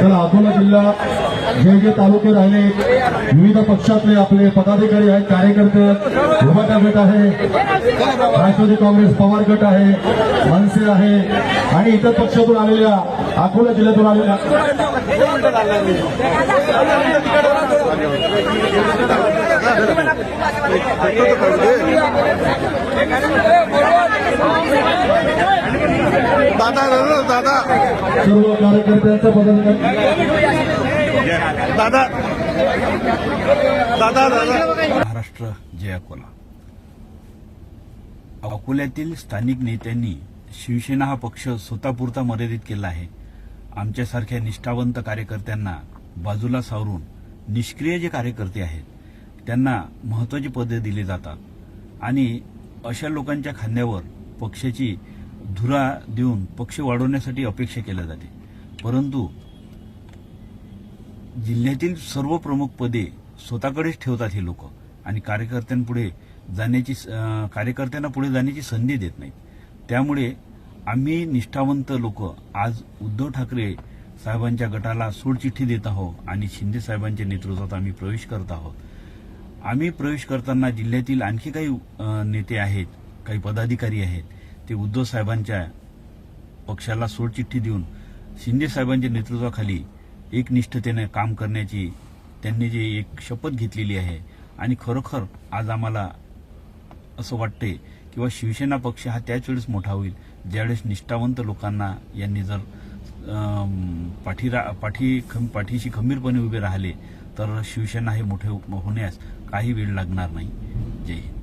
तर अकोला जिल्हा जे जे तालुके राहिले. विविध पक्षातले आपले पदाधिकारी आहेत कार्यकर्ते. उभाटा गट आहे. राष्ट्रवादी काँग्रेस पवार गट आहे. मनसे आहे. आणि इतर पक्षातून आलेल्या अकोला जिल्ह्यातून आलेल्या. दादा दादा दादा. सर्व कार्यकर्त्यांचं पदाधिकारी दादा. दादा दादा. महाराष्ट्र जय अकोला. अकोल्यातील स्थानिक नेत्यांनी शिवसेना हा पक्ष स्वतःपुरता मर्यादित केला आहे. आमच्यासारख्या निष्ठावंत कार्यकर्त्यांना बाजूला सावरून निष्क्रिय जे कार्यकर्ते आहेत त्यांना महत्वाची पदे दिली जातात. आणि अशा लोकांच्या खांद्यावर पक्षाची धुरा देऊन पक्ष वाढवण्यासाठी अपेक्षा केल्या जाते. परंतु जिल्ह्यातील सर्व प्रमुख पदे स्वतःकडेच ठेवतात हे लोक आणि कार्यकर्त्यांपुढे जाण्याची कार्यकर्त्यांना पुढे जाण्याची संधी देत नाहीत. त्यामुळे आम्ही निष्ठावंत लोक आज उद्धव ठाकरे साहेबांच्या गटाला सोडचिठ्ठी देत आहोत आणि शिंदे साहेबांच्या नेतृत्वात आम्ही प्रवेश करत आहोत. आम्ही प्रवेश करताना जिल्ह्यातील आणखी काही नेते आहेत काही पदाधिकारी आहेत ते उद्धव साहेबांच्या पक्षाला सोडचिठ्ठी देऊन शिंदे साहेबांच्या नेतृत्वाखाली एकनिष्ठतेने काम करण्याची त्यांनी जे एक शपथ घेतलेली आहे आणि खरोखर आज आम्हाला असं वाटते किंवा शिवसेना पक्ष हा त्याच वेळेस मोठा होईल ज्यावेळेस निष्ठावंत लोकांना यांनी जर पाठीरा पाठी खम पाठीशी खंबीरपणे उभे राहिले तर शिवसेना हे मोठे होण्यास काही वेळ लागणार नाही. जय हिंद.